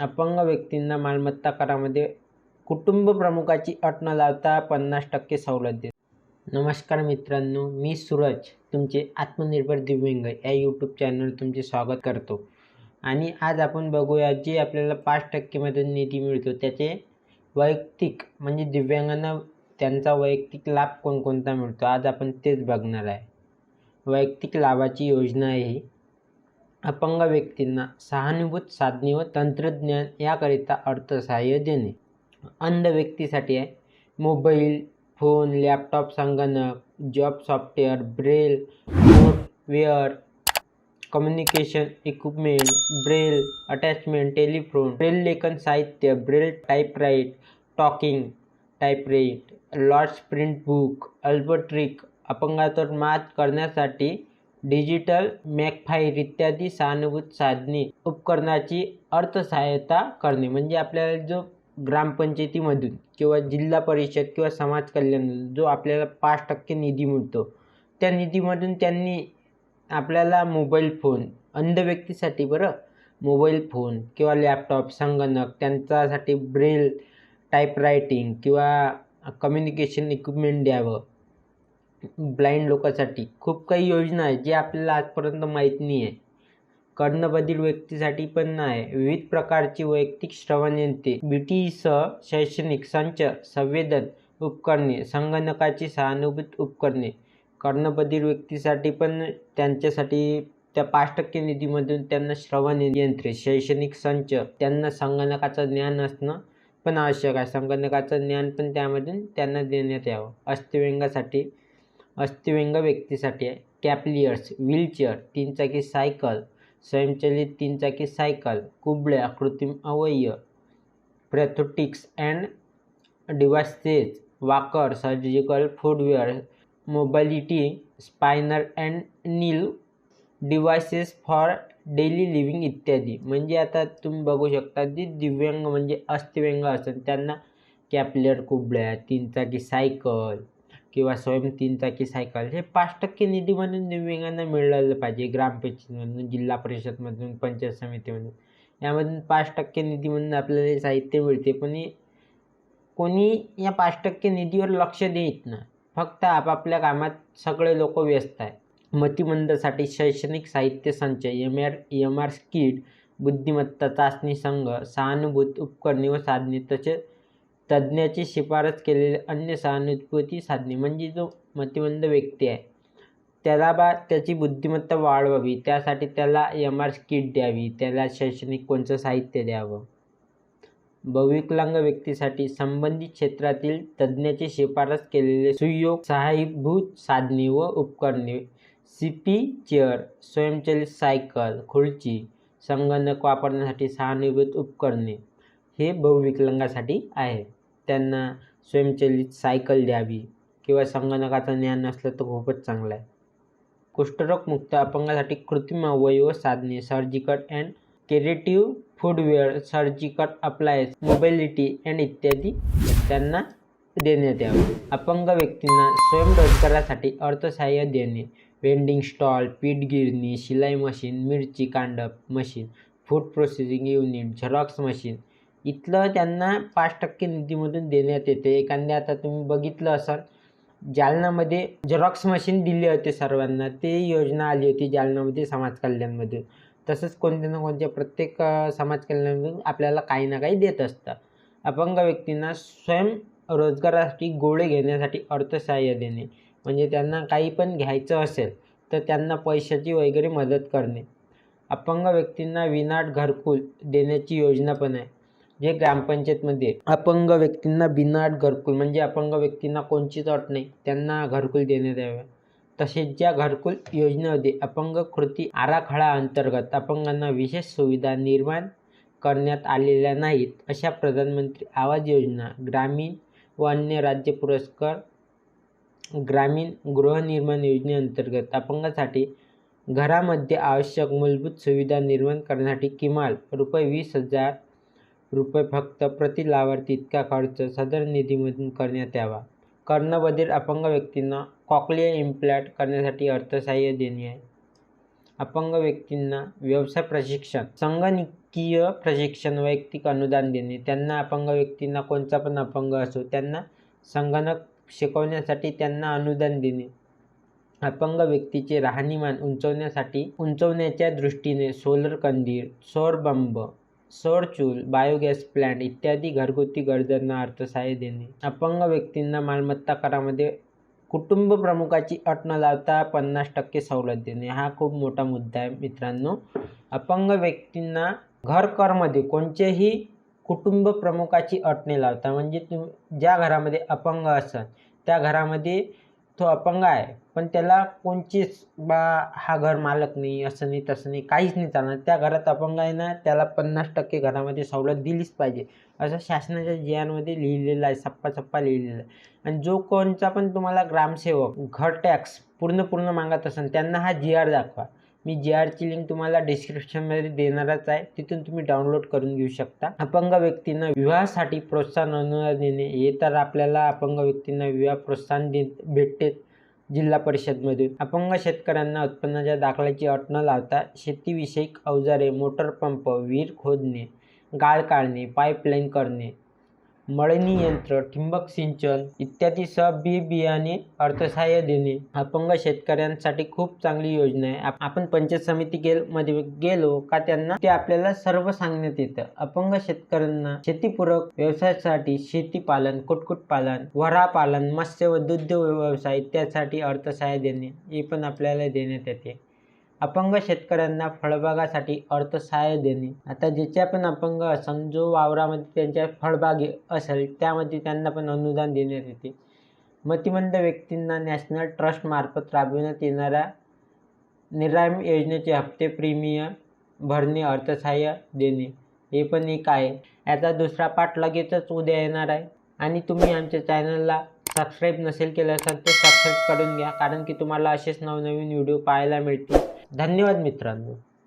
अपंग व्यक्तींना मालमत्ता करामध्ये कुटुंब प्रमुखाची अट न लावता पन्नास टक्के सवलत देत. नमस्कार मित्रांनो मी सूरज तुमचे आत्मनिर्भर दिव्यांग या यूट्यूब चॅनल तुमचे स्वागत करतो. आणि आज आपण बघूया जे आपल्याला पाच टक्केमधून निधी मिळतो त्याचे वैयक्तिक म्हणजे दिव्यांगांना त्यांचा वैयक्तिक लाभ कोणकोणता मिळतो आज आपण तेच बघणार आहे. वैयक्तिक लाभाची योजना आहे ही. अपंग व्यक्तींना सहानुभूत साधने व तंत्रज्ञान याकरिता अर्थसहाय्य देणे. अंध व्यक्तीसाठी आहे. मोबाईल फोन लॅपटॉप संगणक job software braille ware communication equipment braille attachment telephone braille लेखन साहित्य braille typewrite talking typewrite lords print book अल्बट्रिक अपंगातून मात करण्यासाठी डिजिटल मॅकफाईल इत्यादी सहानुभूत साधने उपकरणाची अर्थसहाय्यता करणे. म्हणजे आपल्याला जो ग्रामपंचायतीमधून किंवा जिल्हा परिषद किंवा समाज कल्याण जो आपल्याला पाच टक्के निधी मिळतो त्या निधीमधून त्यांनी आपल्याला मोबाईल फोन अंध व्यक्तीसाठी बरं मोबाईल फोन किंवा लॅपटॉप संगणक त्यांच्यासाठी ब्रेल टाईपरायटिंग किंवा कम्युनिकेशन इक्विपमेंट द्यावं. ब्लाइंड लोकांसाठी. खूप काही योजना आहे जे आपल्याला आजपर्यंत माहीत नाही आहे. कर्णबधीर व्यक्तीसाठी पण नाही. विविध प्रकारची वैयक्तिक श्रवण यंत्रे बी टी सह शैक्षणिक संच संवेदन उपकरणे संगणकाची सहानुभूत उपकरणे. कर्णबधीर व्यक्तीसाठी पण त्यांच्यासाठी त्या पाच टक्के निधीमधून त्यांना श्रवण यंत्रे शैक्षणिक संच त्यांना संगणकाचं ज्ञान असणं पण आवश्यक आहे. संगणकाचं ज्ञान पण त्यामधून त्यांना देण्यात यावं. अस्थिव्यंगासाठी अस्थिव्यंग व्यक्तीसाठी आहे. कॅपलियर्स व्हीलचेअर तीनचाकी सायकल स्वयंचलित तीनचाकी सायकल कुबड्या कृत्रिम अवयव prosthetics and devices walker surgical footwear mobility spinner and kneel devices for daily living इत्यादी. म्हणजे आता तुम्ही बघू शकता जे दिव्यांग म्हणजे अस्थिव्यंग असेल त्यांना कॅपलेअर कुबड्या तीनचाकी सायकल किंवा स्वयं तीनचाकी सायकल हे पाच टक्के निधी म्हणून दिव्यांगांना मिळालं पाहिजे. ग्रामपंचायतमधून जिल्हा परिषदमधून पंचायत समितीमधून. यामधून पाच टक्के निधीमधून आपल्याला हे साहित्य मिळते. पण कोणी या पाच टक्के निधीवर लक्ष देत ना फक्त आपापल्या कामात सगळे लोक व्यस्त आहे मतिमंदसाठी शैक्षणिक साहित्य संच M R M R skit बुद्धिमत्ता चाचणी संघ सहानुभूत उपकरणे व साधने तसेच तज्ज्ञाची शिफारस केलेले अन्य सहानुभूती साधने म्हणजे जो मतिमंद व्यक्ती आहे त्याला बा त्याची बुद्धिमत्ता वाढवावी त्यासाठी त्याला एम आर किट द्यावी त्याला शैक्षणिक कोणतं साहित्य द्यावं. बहुविकलांग व्यक्तीसाठी संबंधित क्षेत्रातील तज्ज्ञाची शिफारस केलेले सुयोग सहाय्यभूत साधने व उपकरणे सीपी चेअर स्वयंचलित सायकल खुर्ची संगणक वापरण्यासाठी सहानुभूत उपकरणे हे बहुविकलांगासाठी आहे. त्यांना स्वयंचलित सायकल द्यावी किंवा संगणकाचं ज्ञान असलं तर खूपच चांगलं आहे. कुष्ठरोगमुक्त अपंगासाठी कृत्रिम अवयव साधने surgical and creative footwear surgical appliance mobility and इत्यादी त्यांना देण्यात यावं. अपंग व्यक्तींना स्वयंरोजगारासाठी अर्थसहाय्य देणे. वेंडिंग स्टॉल पीठ गिरणी शिलाई मशीन मिरची कांडप machine food processing unit Xerox machine इथलं त्यांना पाच टक्के निधीमधून देण्यात येते. एखाद्या आता तुम्ही बघितलं असाल जालनामध्ये झेरॉक्स मशीन दिली होते सर्वांना. ते योजना आली होती जालनामध्ये समाज कल्याणमधून तसंच कोणत्या ना कोणत्या प्रत्येक समाज कल्याणमधून आपल्याला काही ना काही देत असतं अपंग व्यक्तींना स्वयं रोजगारासाठी गोळे घेण्यासाठी अर्थसहाय्य देणे. म्हणजे त्यांना काही पण घ्यायचं असेल तर त्यांना पैशाची वगैरे मदत करणे. अपंग व्यक्तींना विनाट घरकुल देण्याची योजना पण आहे. जे ग्रामपंचायतमध्ये अपंग व्यक्तींना बिनाट घरकुल म्हणजे अपंग व्यक्तींना कोणचीच अट नाही त्यांना घरकुल देण्यात यावे. तसेच ज्या घरकुल योजनेमध्ये अपंग कृती आराखडा अंतर्गत अपंगांना विशेष सुविधा निर्माण करण्यात आलेल्या नाहीत अशा प्रधानमंत्री आवास योजना ग्रामीण व अन्य राज्य पुरस्कार ग्रामीण गृहनिर्माण योजनेअंतर्गत अपंगासाठी घरामध्ये आवश्यक मूलभूत सुविधा निर्माण करण्यासाठी किमान रुपये वीस हजार रुपये फक्त प्रति लाभार्थी इतका खर्च सदर निधीमधून करण्यात यावा. कर्णबधीर अपंग व्यक्तींना कॉक्लिया इम्प्लॅट करण्यासाठी अर्थसहाय्य देणे आहे. अपंग व्यक्तींना व्यवसाय प्रशिक्षण संगणकीय प्रशिक्षण वैयक्तिक अनुदान देणे. त्यांना अपंग व्यक्तींना कोणता पण अपंग असो त्यांना संगणक शिकवण्यासाठी त्यांना अनुदान देणे. अपंग व्यक्तीचे राहणीमान उंचवण्यासाठी उंचवण्याच्या दृष्टीने सोलर कंदील सौर बंब सौर चूल बायोगॅस प्लांट इत्यादी घरगुती गरजांना अर्थसहाय्य देणे. अपंग व्यक्तींना मालमत्ता करामध्ये कुटुंब प्रमुखाची अट न लावता पन्नास टक्के सवलत देणे. हा खूप मोठा मुद्दा आहे मित्रांनो. अपंग व्यक्तींना घरकरमध्ये कोणतेही कुटुंब प्रमुखाची अट न लावता म्हणजे तुम ज्या घरामध्ये अपंग असाल त्या घरामध्ये तो अपंग आहे. पण त्याला कोणचीच बा हा घर मालक नाही असं नाही तसं नाही काहीच नाही चालणार. त्या घरात अपंग आहे ना त्याला पन्नास टक्के घरामध्ये सवलत दिलीच पाहिजे. असं शासनाच्या जी आरमध्ये लिहिलेलं आहे सप्पा सप्पा लिहिलेलं आहे. आणि जो कोणचा पण तुम्हाला ग्रामसेवक घर टॅक्स पूर्ण पूर्ण मागत असेल त्यांना हा जी आर दाखवा. मी जी आरची लिंक तुम्हाला डिस्क्रिप्शनमध्ये देणारच आहे. तिथून तुम्ही डाउनलोड करून घेऊ शकता. अपंग व्यक्तींना विवाहासाठी प्रोत्साहन अनुदान देणे. हे तर आपल्याला अपंग व्यक्तींना विवाह प्रोत्साहन दे भेटते जिल्हा परिषदमधून. अपंग शेतकऱ्यांना उत्पन्नाच्या दाखल्याची अट न लावता. शेतीविषयक अवजारे मोटर पंप विहीर खोदणे गाळ काढणे पाईपलाईन करणे मळणी यंत्र ठिबक सिंचन इत्यादीसह बी बियाणे अर्थसहाय्य देणे अपंग शेतकऱ्यांसाठी खूप चांगली योजना आहे. आपण पंचायत समिती गेल मध्ये गेलो का त्यांना ते आपल्याला सर्व सांगण्यात येतं. अपंग शेतकऱ्यांना शेतीपूरक व्यवसायासाठी शेतीपालन कुक्कुटपालन वरापालन मत्स्य व दुग्ध व्यवसाय इत्यादीसाठी अर्थसहाय्य देणे हे पण आपल्याला देण्यात येते. अपंग शेतकऱ्यांना फळबागासाठी अर्थसहाय्य देणे. आता ज्याच्या पण अपंग असन जो वावरामध्ये त्यांच्या फळबागे असेल त्यामध्ये त्यांना पण अनुदान देण्यात येते. मतिमंद व्यक्तींना नॅशनल ट्रस्टमार्फत राबविण्यात येणाऱ्या निराम योजनेचे हप्ते प्रीमियम भरणे अर्थसहाय्य देणे. हे पण एक आहे. याचा दुसरा पाठ लगेचच उद्या येणार आहे. आणि तुम्ही आमच्या चॅनलला सबस्क्राईब नसेल केलं असेल तर सबस्क्राईब करून घ्या कारण की तुम्हाला असेच नवनवीन व्हिडिओ पाहायला मिळतील. धन्यवाद मित्रांनो.